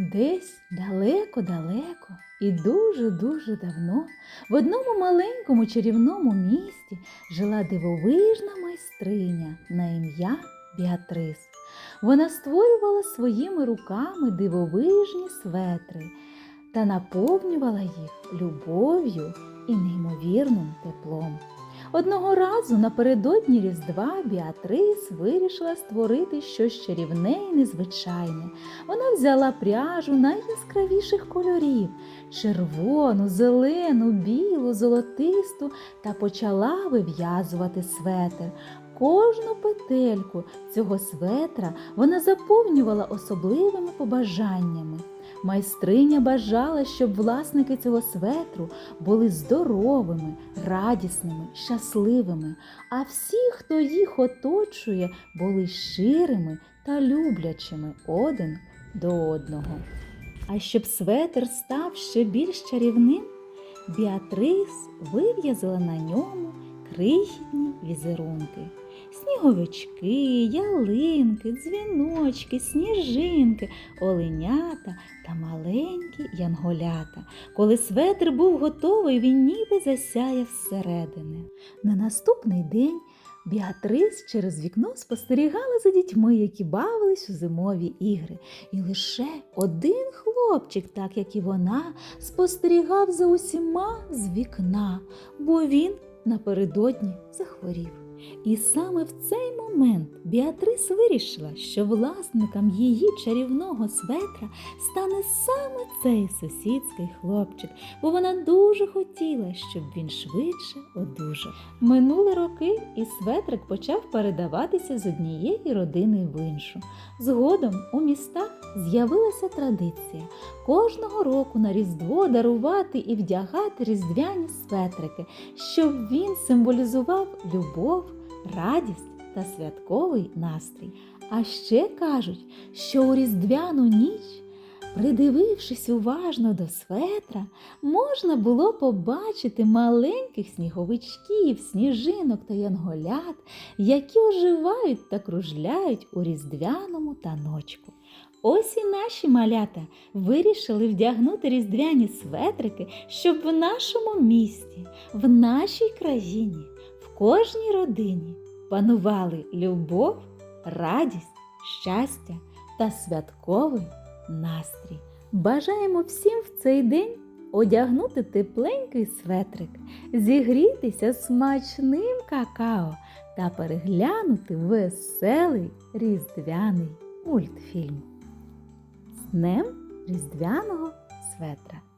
Десь далеко-далеко і дуже-дуже давно в одному маленькому чарівному місті жила дивовижна майстриня на ім'я Біатрис. Вона створювала своїми руками дивовижні светри та наповнювала їх любов'ю і неймовірним теплом. Одного разу напередодні Різдва Біатрис вирішила створити щось чарівне і незвичайне. Вона взяла пряжу найяскравіших кольорів червону, зелену, білу, золотисту та почала вив'язувати светр. Кожну петельку цього светра вона заповнювала особливими побажаннями. Майстриня бажала, щоб власники цього светру були здоровими, радісними, щасливими, а всі, хто їх оточує, були щирими та люблячими один до одного. А щоб светр став ще більш чарівним, Біатрис вив'язала на ньому крихітні візерунки. Сніговички, ялинки, дзвіночки, сніжинки, оленята та маленькі янголята. Коли светр був готовий, він ніби засяяв зсередини. На наступний день Біатрис через вікно спостерігала за дітьми, які бавились у зимові ігри. І лише один хлопчик, так як і вона, спостерігав за усіма з вікна, бо він напередодні захворів. І саме в цей момент Біатрис вирішила, що власником її чарівного светра стане саме цей сусідський хлопчик, бо вона дуже хотіла, щоб він швидше одужав. Минули роки, і светрик почав передаватися з однієї родини в іншу. Згодом у містах з'явилася традиція кожного року на Різдво дарувати і вдягати різдвяні светрики, щоб він символізував любов, радість та святковий настрій. А ще кажуть, що у різдвяну ніч, придивившись уважно до светра, можна було побачити маленьких сніговичків, сніжинок та янголят, які оживають та кружляють у різдвяному таночку. Ось і наші малята вирішили вдягнути різдвяні светрики, щоб в нашому місті, в нашій країні, кожній родині панували любов, радість, щастя та святковий настрій. Бажаємо всім в цей день одягнути тепленький светрик, зігрітися смачним какао та переглянути веселий різдвяний мультфільм. З Днем Різдвяного светра!